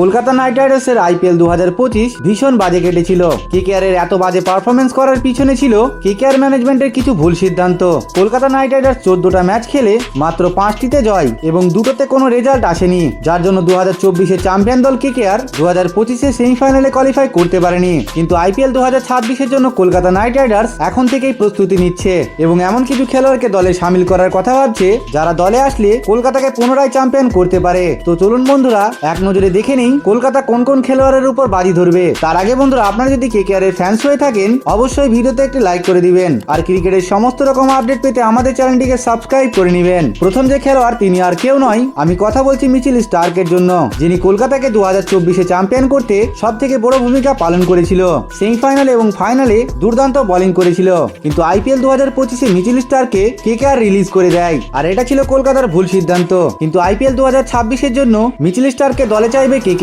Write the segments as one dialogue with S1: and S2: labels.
S1: Kolkata night রাইডার্সের IPL দু হাজার পঁচিশ ভীষণ বাজে কেটেছিল। কেকেআরের এত বাজে পারফরমেন্স করার পিছনে ছিল কেকেআর ম্যানেজমেন্টের কিছু ভুল সিদ্ধান্ত। কলকাতা নাইট রাইডার্স চোদ্দটা ম্যাচ খেলে মাত্র পাঁচটিতে জয় এবং দুটোতে কোনো রেজাল্ট আসেনি, যার জন্য দু হাজার চব্বিশে চ্যাম্পিয়ন দল কেকেআর দু হাজার পঁচিশে সেমিফাইনালে কোয়ালিফাই করতে পারেনি। কিন্তু আইপিএল দু হাজার ছাব্বিশের জন্য কলকাতা নাইট রাইডার্স এখন থেকেই প্রস্তুতি নিচ্ছে এবং এমন কিছু খেলোয়াড়কে দলে সামিল করার কথা ভাবছে, যারা দলে আসলে কলকাতাকে পুনরায় চ্যাম্পিয়ন করতে পারে। তো চলুন বন্ধুরা, এক নজরে দেখে নিই কলকাতা কোন কোন খেলোয়াড়ের উপর বাজি ধরবে? তার আগে বন্ধুরা, আপনারা যদি কেকেআর এর ফ্যান্স হয়ে থাকেন, অবশ্যই ভিডিওতে একটি লাইক করে দিবেন। আর ক্রিকেটের সমস্ত রকম আপডেট পেতে আমাদের চ্যানেলটিকে সাবস্ক্রাইব করে নেবেন। প্রথম যে খেলোয়াড়, তিনি আর কেউ নয়, আমি কথা বলছি মিচিল স্টার্কের জন্য, যিনি কলকাতাকে দু হাজার চব্বিশে চ্যাম্পিয়ন করতে সব থেকে বড় ভূমিকা পালন করেছিল। সেমিফাইনালে এবং ফাইনালে দুর্দান্ত বোলিং করেছিল। কিন্তু আইপিএল দু হাজার পঁচিশে মিচিল স্টারকে কেকেআর রিলিজ করে দেয়। আর এটা ছিল কলকাতার ভুল সিদ্ধান্ত। কিন্তু আইপিএল দু হাজার ছাব্বিশের জন্য মিচিল স্টারকে দলে চাইবে কেকেআর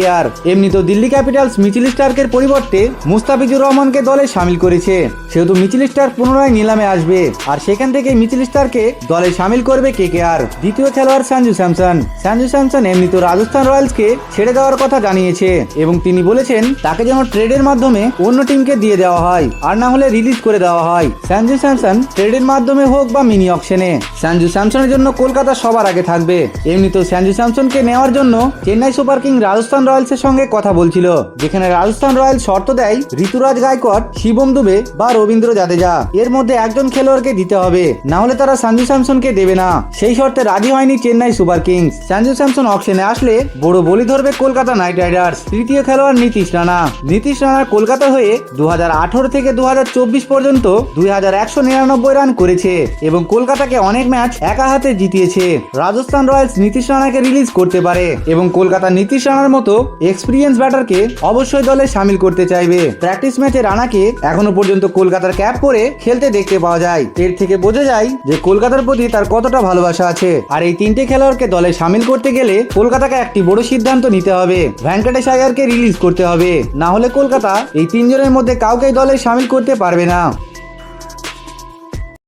S1: এমনি তো দিল্লি ক্যাপিটালস মিচিল স্টার্কের পরিবর্তে মুস্তাফিজুর রহমানকে দলে সামিল করেছে। সেহেতু মিচিল স্টার পুনরায় নিলামে আসবে। আর সেখান থেকে মিচিল স্টারকে দলে সামিল করবে কেকেআর দ্বিতীয় খেলোয়াড় সঞ্জু স্যামসন। সঞ্জু স্যামসন এমনি তো রাজস্থান রয়্যালসকে ছেড়ে দেওয়ার কথা জানিয়েছে। এবং তিনি বলেছেন, তাকে যেন ট্রেডের মাধ্যমে অন্য টিমকে দিয়ে দেওয়া হয়, আর না হলে রিলিজ করে দেওয়া হয়। সঞ্জু স্যামসন ট্রেডের মাধ্যমে হোক বা মিনি অকশনে। সঞ্জু স্যামসনের জন্য কলকাতা সবার আগে থাকবে। এমনিতেও সঞ্জু স্যামসনকে নেওয়ার জন্য চেন্নাই সুপার কিং রাজস্থান রয়্যালসের সঙ্গে কথা বলছিল, যেখানে রাজস্থান রয়্যালস শর্ত দেয় ঋতুরাজ গায়কোয়াড, শিবম দুবে বা রবীন্দ্র জাদেজা। এর মধ্যে একজন খেলোয়াড়কে দিতে হবে, না হলে তারা সঞ্জু স্যামসনকে দেবে না। সেই শর্তে রাজি হয়নি চেন্নাই সুপার কিংস। সঞ্জু স্যামসন অকশনে আসলে বড় বলি ধরবে কলকাতা নাইট রাইডার্স। তৃতীয় খেলোয়াড় নীতিশ রানা। নীতিশ রানা কলকাতা হয়ে দু হাজার আঠারো থেকে দু হাজার চব্বিশ পর্যন্ত দুই হাজার একশো নিরানব্বই রান করেছে এবং কলকাতাকে অনেক ম্যাচ একা হাতে জিতিয়েছে। রাজস্থান রয়্যালস নীতিশ রানাকে রিলিজ করতে পারে এবং কলকাতা নীতিশ রানার মতো এক্সপিরিয়েন্স ব্যাটারকে অবশ্যই দলে সামিল করতে চাইবে। প্র্যাকটিস ম্যাচে রানাকে এখনও পর্যন্ত কলকাতার ক্যাপ পরে খেলতে দেখতে পাওয়া যায়। এর থেকে বোঝা যায় যে কলকাতার প্রতি তার কতটা ভালোবাসা আছে। আর এই তিনটে খেলোয়াড়কে দলে সামিল করতে গেলে কলকাতাকে একটি বড় সিদ্ধান্ত নিতে হবে। ভ্যাঙ্কটেশ আয়ারকে রিলিজ করতে হবে। না হলে কলকাতা এই তিনজনের মধ্যে কাউকেই দলে সামিল করতে পারবে না।